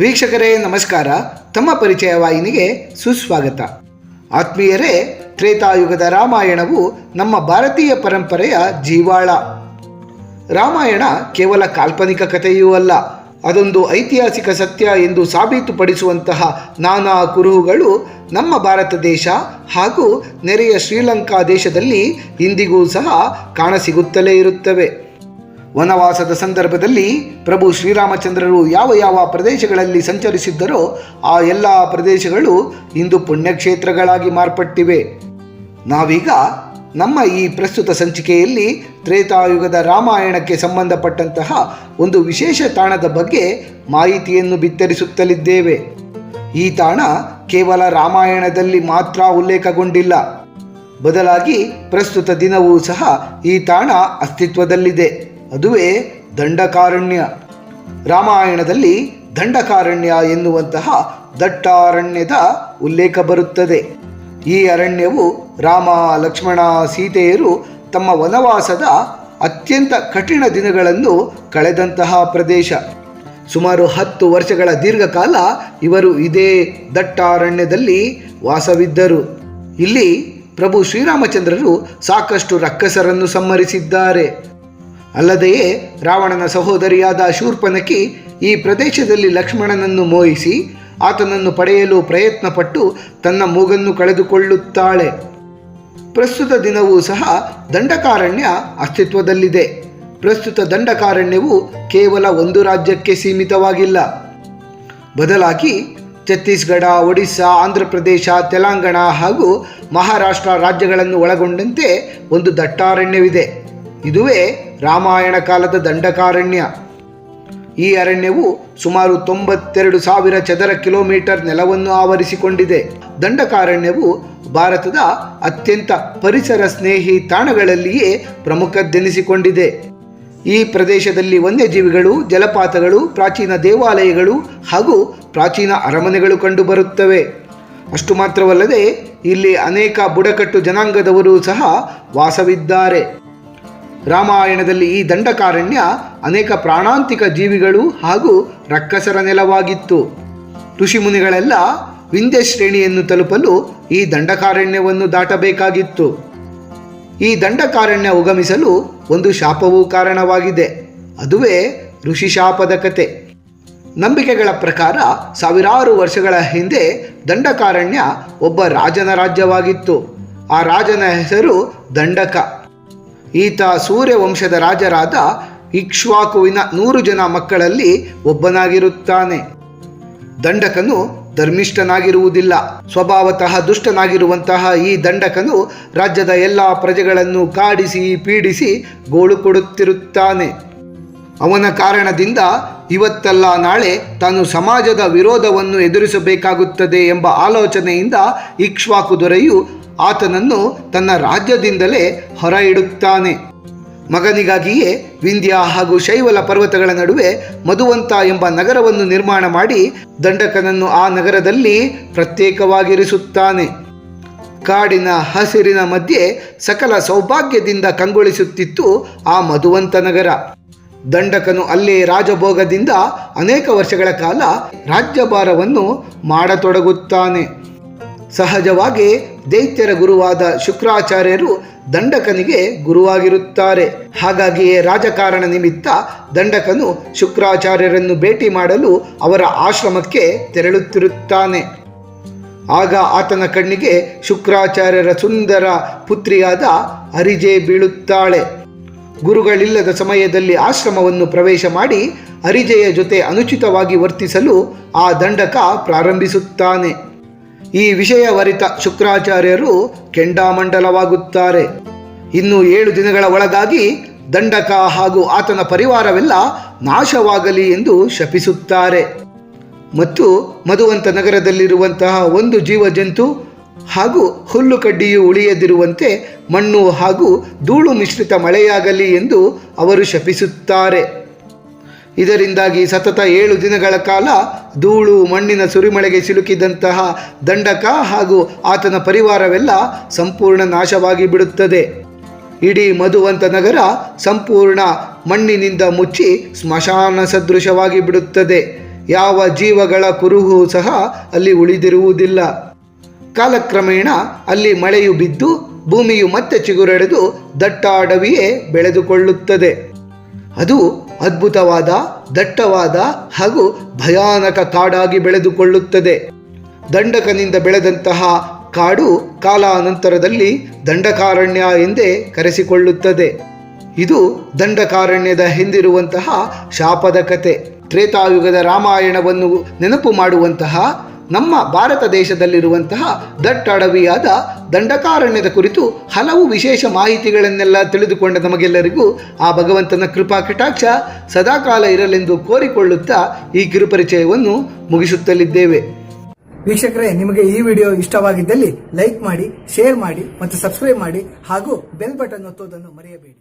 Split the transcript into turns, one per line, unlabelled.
ವೀಕ್ಷಕರೇ, ನಮಸ್ಕಾರ. ತಮ್ಮ ಪರಿಚಯ ವಾಹಿನಿಗೆ ಸುಸ್ವಾಗತ. ಆತ್ಮೀಯರೇ, ತ್ರೇತಾಯುಗದ ರಾಮಾಯಣವು ನಮ್ಮ ಭಾರತೀಯ ಪರಂಪರೆಯ ಜೀವಾಳ. ರಾಮಾಯಣ ಕೇವಲ ಕಾಲ್ಪನಿಕ ಕಥೆಯೂ ಅಲ್ಲ, ಅದೊಂದು ಐತಿಹಾಸಿಕ ಸತ್ಯ ಎಂದು ಸಾಬೀತುಪಡಿಸುವಂತಹ ನಾನಾ ಕುರುಹುಗಳು ನಮ್ಮ ಭಾರತ ದೇಶ ಹಾಗೂ ನೆರೆಯ ಶ್ರೀಲಂಕಾ ದೇಶದಲ್ಲಿ ಇಂದಿಗೂ ಸಹ ಕಾಣಸಿಗುತ್ತಲೇ ಇರುತ್ತವೆ. ವನವಾಸದ ಸಂದರ್ಭದಲ್ಲಿ ಪ್ರಭು ಶ್ರೀರಾಮಚಂದ್ರರು ಯಾವ ಯಾವ ಪ್ರದೇಶಗಳಲ್ಲಿ ಸಂಚರಿಸಿದ್ದರೋ ಆ ಎಲ್ಲ ಪ್ರದೇಶಗಳು ಇಂದು ಪುಣ್ಯಕ್ಷೇತ್ರಗಳಾಗಿ ಮಾರ್ಪಟ್ಟಿವೆ. ನಾವೀಗ ನಮ್ಮ ಈ ಪ್ರಸ್ತುತ ಸಂಚಿಕೆಯಲ್ಲಿ ತ್ರೇತಾಯುಗದ ರಾಮಾಯಣಕ್ಕೆ ಸಂಬಂಧಪಟ್ಟಂತಹ ಒಂದು ವಿಶೇಷ ತಾಣದ ಬಗ್ಗೆ ಮಾಹಿತಿಯನ್ನು ಬಿತ್ತರಿಸುತ್ತಲಿದ್ದೇವೆ. ಈ ತಾಣ ಕೇವಲ ರಾಮಾಯಣದಲ್ಲಿ ಮಾತ್ರ ಉಲ್ಲೇಖಗೊಂಡಿಲ್ಲ. ಬದಲಾಗಿ ಪ್ರಸ್ತುತ ದಿನವೂ ಸಹ ಈ ತಾಣ ಅಸ್ತಿತ್ವದಲ್ಲಿದೆ. ಅದುವೇ ದಂಡಕಾರಣ್ಯ. ರಾಮಾಯಣದಲ್ಲಿ ದಂಡಕಾರಣ್ಯ ಎನ್ನುವಂತಹ ದಟ್ಟಾರಣ್ಯದ ಉಲ್ಲೇಖ ಬರುತ್ತದೆ. ಈ ಅರಣ್ಯವು ರಾಮ, ಲಕ್ಷ್ಮಣ, ಸೀತೆಯರು ತಮ್ಮ ವನವಾಸದ ಅತ್ಯಂತ ಕಠಿಣ ದಿನಗಳನ್ನು ಕಳೆದಂತಹ ಪ್ರದೇಶ. ಸುಮಾರು ಹತ್ತು ವರ್ಷಗಳ ದೀರ್ಘಕಾಲ ಇವರು ಇದೇ ದಟ್ಟಾರಣ್ಯದಲ್ಲಿ ವಾಸವಿದ್ದರು. ಇಲ್ಲಿ ಪ್ರಭು ಶ್ರೀರಾಮಚಂದ್ರರು ಸಾಕಷ್ಟು ರಕ್ಕಸರನ್ನು ಸಂಹರಿಸಿದ್ದಾರೆ. ಅಲ್ಲದೆಯೇ ರಾವಣನ ಸಹೋದರಿಯಾದ ಶೂರ್ಪನಕಿ ಈ ಪ್ರದೇಶದಲ್ಲಿ ಲಕ್ಷ್ಮಣನನ್ನು ಮೋಹಿಸಿ ಆತನನ್ನು ಪಡೆಯಲು ಪ್ರಯತ್ನಪಟ್ಟು ತನ್ನ ಮೂಗನ್ನು ಕಳೆದುಕೊಳ್ಳುತ್ತಾಳೆ. ಪ್ರಸ್ತುತ ದಿನವೂ ಸಹ ದಂಡಕಾರಣ್ಯ ಅಸ್ತಿತ್ವದಲ್ಲಿದೆ. ಪ್ರಸ್ತುತ ದಂಡಕಾರಣ್ಯವು ಕೇವಲ ಒಂದು ರಾಜ್ಯಕ್ಕೆ ಸೀಮಿತವಾಗಿಲ್ಲ. ಬದಲಾಗಿ ಛತ್ತೀಸ್ಗಢ, ಒಡಿಸ್ಸಾ, ಆಂಧ್ರಪ್ರದೇಶ, ತೆಲಂಗಾಣ ಹಾಗೂ ಮಹಾರಾಷ್ಟ್ರ ರಾಜ್ಯಗಳನ್ನು ಒಳಗೊಂಡಂತೆ ಒಂದು ದಟ್ಟಾರಣ್ಯವಿದೆ. ಇದುವೇ ರಾಮಾಯಣ ಕಾಲದ ದಂಡಕಾರಣ್ಯ. ಈ ಅರಣ್ಯವು ಸುಮಾರು ತೊಂಬತ್ತೆರಡು ಸಾವಿರ ಚದರ ಕಿಲೋಮೀಟರ್ ನೆಲವನ್ನು ಆವರಿಸಿಕೊಂಡಿದೆ. ದಂಡಕಾರಣ್ಯವು ಭಾರತದ ಅತ್ಯಂತ ಪರಿಸರ ಸ್ನೇಹಿ ತಾಣಗಳಲ್ಲಿಯೇ ಪ್ರಮುಖದ್ದೆನಿಸಿಕೊಂಡಿದೆ. ಈ ಪ್ರದೇಶದಲ್ಲಿ ವನ್ಯಜೀವಿಗಳು, ಜಲಪಾತಗಳು, ಪ್ರಾಚೀನ ದೇವಾಲಯಗಳು ಹಾಗೂ ಪ್ರಾಚೀನ ಅರಮನೆಗಳು ಕಂಡುಬರುತ್ತವೆ. ಅಷ್ಟು ಮಾತ್ರವಲ್ಲದೆ, ಇಲ್ಲಿ ಅನೇಕ ಬುಡಕಟ್ಟು ಜನಾಂಗದವರು ಸಹ ವಾಸವಿದ್ದಾರೆ. ರಾಮಾಯಣದಲ್ಲಿ ಈ ದಂಡಕಾರಣ್ಯ ಅನೇಕ ಪ್ರಾಣಾಂತಿಕ ಜೀವಿಗಳು ಹಾಗೂ ರಕ್ಕಸರ ನೆಲವಾಗಿತ್ತು. ಋಷಿಮುನಿಗಳೆಲ್ಲ ವಿಂಧ್ಯ ಶ್ರೇಣಿಯನ್ನು ತಲುಪಲು ಈ ದಂಡಕಾರಣ್ಯವನ್ನು ದಾಟಬೇಕಾಗಿತ್ತು. ಈ ದಂಡಕಾರಣ್ಯ ಉಗಮಿಸಲು ಒಂದು ಶಾಪವೂ ಕಾರಣವಾಗಿದೆ. ಅದುವೇ ಋಷಿ ಶಾಪದ ಕತೆ. ನಂಬಿಕೆಗಳ ಪ್ರಕಾರ ಸಾವಿರಾರು ವರ್ಷಗಳ ಹಿಂದೆ ದಂಡಕಾರಣ್ಯ ಒಬ್ಬ ರಾಜನ ರಾಜ್ಯವಾಗಿತ್ತು. ಆ ರಾಜನ ಹೆಸರು ದಂಡಕ. ಈತ ಸೂರ್ಯ ವಂಶದ ರಾಜರಾದ ಇಕ್ಷ್ವಾಕುವಿನ ನೂರು ಜನ ಮಕ್ಕಳಲ್ಲಿ ಒಬ್ಬನಾಗಿರುತ್ತಾನೆ. ದಂಡಕನು ಧರ್ಮಿಷ್ಠನಾಗಿರುವುದಿಲ್ಲ. ಸ್ವಭಾವತಃ ದುಷ್ಟನಾಗಿರುವಂತಹ ಈ ದಂಡಕನು ರಾಜ್ಯದ ಎಲ್ಲ ಪ್ರಜೆಗಳನ್ನು ಕಾಡಿಸಿ, ಪೀಡಿಸಿ ಗೋಳು ಕೊಡುತ್ತಿರುತ್ತಾನೆ. ಅವನ ಕಾರಣದಿಂದ ಇವತ್ತಲ್ಲ ನಾಳೆ ತಾನು ಸಮಾಜದ ವಿರೋಧವನ್ನು ಎದುರಿಸಬೇಕಾಗುತ್ತದೆ ಎಂಬ ಆಲೋಚನೆಯಿಂದ ಇಕ್ಷ್ವಾಕು ದೊರೆಯು ಆತನನ್ನು ತನ್ನ ರಾಜ್ಯದಿಂದಲೇ ಹೊರ ಇಡುತ್ತಾನೆ ಮಗನಿಗಾಗಿಯೇ ವಿಂಧ್ಯ ಹಾಗೂ ಶೈವಲ ಪರ್ವತಗಳ ನಡುವೆ ಮಧುವಂತ ಎಂಬ ನಗರವನ್ನು ನಿರ್ಮಾಣ ಮಾಡಿ ದಂಡಕನನ್ನು ಆ ನಗರದಲ್ಲಿ ಪ್ರತ್ಯೇಕವಾಗಿರಿಸುತ್ತಾನೆ. ಕಾಡಿನ ಹಸಿರಿನ ಮಧ್ಯೆ ಸಕಲ ಸೌಭಾಗ್ಯದಿಂದ ಕಂಗೊಳಿಸುತ್ತಿತ್ತು ಆ ಮಧುವಂತ ನಗರ. ದಂಡಕನು ಅಲ್ಲೇ ರಾಜಭೋಗದಿಂದ ಅನೇಕ ವರ್ಷಗಳ ಕಾಲ ರಾಜ್ಯಭಾರವನ್ನು ಮಾಡತೊಡಗುತ್ತಾನೆ. ಸಹಜವಾಗಿ ದೈತ್ಯರ ಗುರುವಾದ ಶುಕ್ರಾಚಾರ್ಯರು ದಂಡಕನಿಗೆ ಗುರುವಾಗಿರುತ್ತಾರೆ. ಹಾಗಾಗಿಯೇ ರಾಜಕಾರಣ ನಿಮಿತ್ತ ದಂಡಕನು ಶುಕ್ರಾಚಾರ್ಯರನ್ನು ಭೇಟಿ ಮಾಡಲು ಅವರ ಆಶ್ರಮಕ್ಕೆ ತೆರಳುತ್ತಿರುತ್ತಾನೆ. ಆಗ ಆತನ ಕಣ್ಣಿಗೆ ಶುಕ್ರಾಚಾರ್ಯರ ಸುಂದರ ಪುತ್ರಿಯಾದ ಅರಿಜೆ ಬೀಳುತ್ತಾಳೆ. ಗುರುಗಳಿಲ್ಲದ ಸಮಯದಲ್ಲಿ ಆಶ್ರಮವನ್ನು ಪ್ರವೇಶ ಮಾಡಿ ಅರಿಜೆಯ ಜೊತೆ ಅನುಚಿತವಾಗಿ ವರ್ತಿಸಲು ಆ ದಂಡಕ ಪ್ರಾರಂಭಿಸುತ್ತಾನೆ. ಈ ವಿಷಯವರಿತ ಶುಕ್ರಾಚಾರ್ಯರು ಕೆಂಡಾಮಂಡಲವಾಗುತ್ತಾರೆ. ಇನ್ನು ಏಳು ದಿನಗಳ ಒಳಗಾಗಿ ದಂಡಕ ಹಾಗೂ ಆತನ ಪರಿವಾರವೆಲ್ಲ ನಾಶವಾಗಲಿ ಎಂದು ಶಪಿಸುತ್ತಾರೆ. ಮತ್ತು ಮಧುವಂತ ನಗರದಲ್ಲಿರುವಂತಹ ಒಂದು ಜೀವಜಂತು ಹಾಗೂ ಹುಲ್ಲು ಕಡ್ಡಿಯು ಉಳಿಯದಿರುವಂತೆ ಮಣ್ಣು ಹಾಗೂ ಧೂಳು ಮಿಶ್ರಿತ ಮಳೆಯಾಗಲಿ ಎಂದು ಅವರು ಶಪಿಸುತ್ತಾರೆ. ಇದರಿಂದಾಗಿ ಸತತ ಏಳು ದಿನಗಳ ಕಾಲ ಧೂಳು, ಮಣ್ಣಿನ ಸುರಿಮಳೆಗೆ ಸಿಲುಕಿದಂತಹ ದಂಡಕ ಹಾಗೂ ಆತನ ಪರಿವಾರವೆಲ್ಲ ಸಂಪೂರ್ಣ ನಾಶವಾಗಿ ಬಿಡುತ್ತದೆ. ಇಡೀ ಮಧುವಂತ ನಗರ ಸಂಪೂರ್ಣ ಮಣ್ಣಿನಿಂದ ಮುಚ್ಚಿ ಸ್ಮಶಾನ ಸದೃಶವಾಗಿ ಬಿಡುತ್ತದೆ. ಯಾವ ಜೀವಗಳ ಕುರುಹು ಸಹ ಅಲ್ಲಿ ಉಳಿದಿರುವುದಿಲ್ಲ. ಕಾಲಕ್ರಮೇಣ ಅಲ್ಲಿ ಮಳೆಯು ಬಿದ್ದು ಭೂಮಿಯು ಮತ್ತೆ ಚಿಗುರೆಡೆದು ದಟ್ಟಾಡವಿಯೇ ಬೆಳೆದುಕೊಳ್ಳುತ್ತದೆ. ಅದು ಅದ್ಭುತವಾದ, ದಟ್ಟವಾದ ಹಾಗೂ ಭಯಾನಕ ಕಾಡಾಗಿ ಬೆಳೆದುಕೊಳ್ಳುತ್ತದೆ. ದಂಡಕನಿಂದ ಬೆಳೆದಂತಹ ಕಾಡು ಕಾಲಾನಂತರದಲ್ಲಿ ದಂಡಕಾರಣ್ಯ ಎಂದೇ ಕರೆಸಿಕೊಳ್ಳುತ್ತದೆ. ಇದು ದಂಡಕಾರಣ್ಯದ ಹಿಂದಿರುವಂತಹ ಶಾಪದ ಕತೆ. ತ್ರೇತಾಯುಗದ ರಾಮಾಯಣವನ್ನು ನೆನಪು ಮಾಡುವಂತಹ ನಮ್ಮ ಭಾರತ ದೇಶದಲ್ಲಿರುವಂತಹ ದಟ್ಟ ಅಡವಿಯಾದ ದಂಡಕಾರಣ್ಯದ ಕುರಿತು ಹಲವು ವಿಶೇಷ ಮಾಹಿತಿಗಳನ್ನೆಲ್ಲ ತಿಳಿದುಕೊಂಡ ನಮಗೆಲ್ಲರಿಗೂ ಆ ಭಗವಂತನ ಕೃಪಾ ಕಟಾಕ್ಷ ಸದಾಕಾಲ ಇರಲೆಂದು ಕೋರಿಕೊಳ್ಳುತ್ತಾ ಈ ಕಿರುಪರಿಚಯವನ್ನು ಮುಗಿಸುತ್ತಲಿದ್ದೇವೆ.
ವೀಕ್ಷಕರೇ, ನಿಮಗೆ ಈ ವಿಡಿಯೋ ಇಷ್ಟವಾಗಿದ್ದಲ್ಲಿ ಲೈಕ್ ಮಾಡಿ, ಶೇರ್ ಮಾಡಿ ಮತ್ತು ಸಬ್ಸ್ಕ್ರೈಬ್ ಮಾಡಿ ಹಾಗೂ ಬೆಲ್ ಬಟನ್ ಒತ್ತುವುದನ್ನು ಮರೆಯಬೇಡಿ.